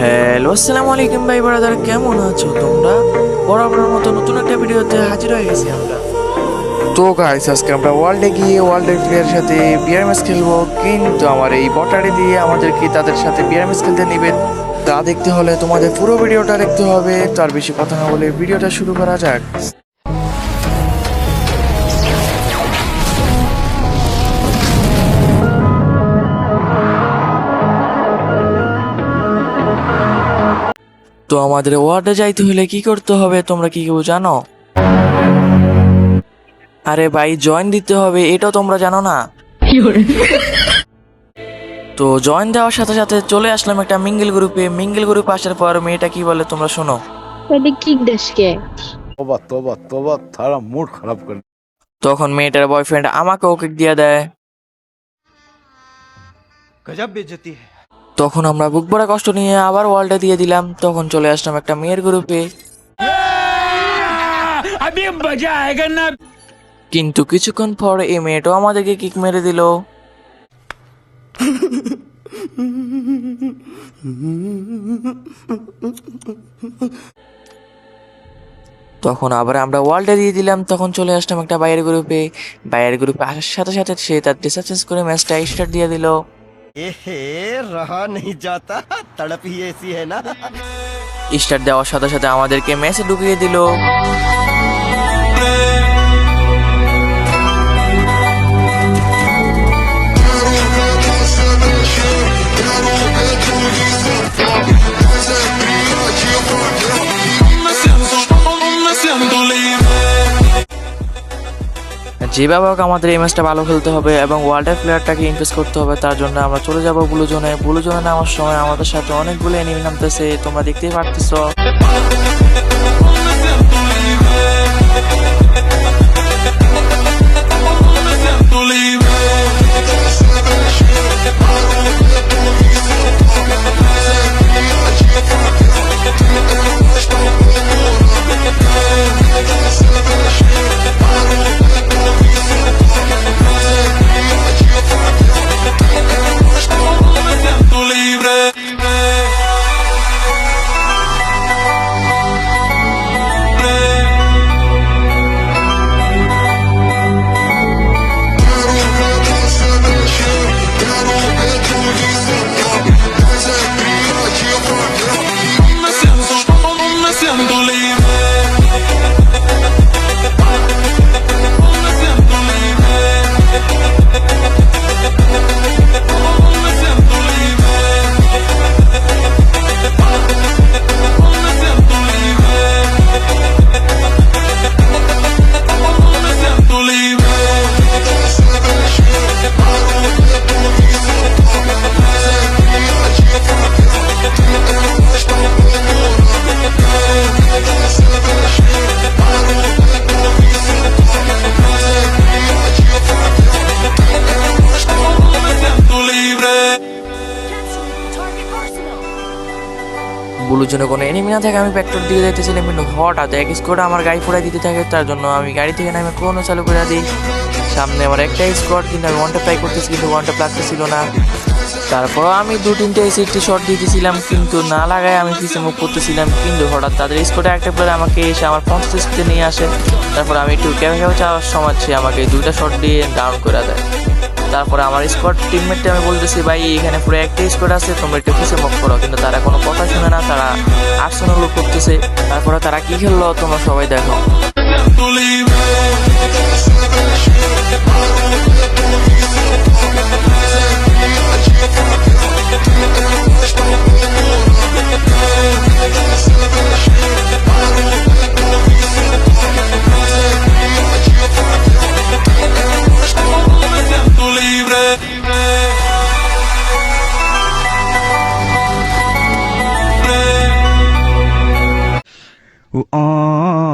Hello আসসালামু আলাইকুম ভাই ব্রাদার কেমন আছো তোমরা? বরাবরের মতো নতুন একটা ভিডিওতে হাজির হয়ে গেছি আমরা। তো গাইস আজকে আমরা ওয়ার্ল্ডে গিয়ে ওয়ার্ল্ডের প্লেয়ারের সাথে বিয়ার ম্যাচ খেলব। কিন্তু আমার এই বটারে দিয়ে আমাদেরকে তাদের সাথে বিয়ার ম্যাচ খেলতে নেবেন তা দেখতে হলে তোমাদের পুরো ভিডিওটা দেখতে হবে। তার বেশি কথা না বলে ভিডিওটা শুরু করা যাক। তো আমাদের ওয়ার্ডে যাইতে হলে কি করতে হবে? তোমরা কি কেউ জানো? আরে ভাই জয়েন দিতে হবে এটা তোমরা জানো না? তো জয়েন দেওয়ার সাথে সাথে চলে আসলাম একটা মিঙ্গেল গ্রুপে। মিঙ্গেল গ্রুপে আসার পর মেয়েটা কি বলে তোমরা শোনো। দেশকে। তোবা তোবা তোবা তারা মুড খারাপ করে। তখন মেয়েটার বয়ফ্রেন্ড আমাকে ওকে দিয়ে দেয়। গজব বেজতি হ্যায় তখন আমরা বুক ভরা কষ্ট নিয়ে আবার ওয়ালটা দিয়ে দিলাম। তখন চলে আসলাম একটা মেয়ের গ্রুপে। কিন্তু কিছুক্ষণ পর এই মেয়েটাও আমাদেরকে কিক মেরে দিল। তখন আবার আমরা ওয়ালটা দিয়ে দিলাম। তখন চলে আসলাম একটা বাইরের গ্রুপে। বাইরের গ্রুপে আসার সাথে সাথে সে তার ড্রেসার করে ম্যাচটা স্টার্ট দিয়ে দিল। রহা নেই যাতা, তড়প এসি হ্যাঁ না। স্টার দেওয়ার সাথে সাথে আমাদেরকে ম্যাচে ঢুকিয়ে দিল। যেভাবে হোক আমাদের এই ম্যাচটা ভালো খেলতে হবে এবং ওয়ার্ল্ডের প্লেয়ারটাকে ইমপ্রেস করতে হবে, তার জন্য আমরা চলে যাব ব্লু জোনে ব্লু জোনে নামার সময় আমাদের সাথে অনেকগুলো এনিমি নামতেছে, তোমরা দেখতেই পারতেছো। ব্লু জোনে কোনো এনিমি না থাকে আমি পেট্রোল দিয়ে যাইতেছিলাম, কিন্তু হঠাৎ এক স্কোয়াড আমার গাড়ি ফোড়াই দিতে থাকে, তার জন্য আমি গাড়ি থেকে নামে কোনো চালু করে দিই। সামনে আমার একটা স্কোয়াড কিন্তু আমি ওয়ানটা ট্রাই করতেছি, কিন্তু ওয়ানটা লাগতেছিল না। তারপর আমি দু তিনটে সিটি শট দিতেছিলাম, কিন্তু না লাগায় আমি পিছিয়ে মুভ করতেছিলাম, কিন্তু হঠাৎ তাদের স্কোয়াডে একটা প্লেয়ার আমাকে এসে আমার পঞ্চাশ স্পিডে নিয়ে আসে। তারপর আমি একটু ক্যামে ক্যামে চাওয়ার সময় আমাকে দুইটা শট দিয়ে ডাউন করে দেয়। তারপরে আমার স্কোয়াড টিমমেটকে আমি বলতেছি, ভাই, এখানে পুরো একটা স্কোয়াড আছে, তোমরা একটু পিছিয়ে মুখ করো কিন্তু তারা কোনো কথা শুনে না, তারা আর্সেনাল করতেছে। তারপরে তারা কি খেললো, তোমরা সবাই দেখো। Ooh, oh,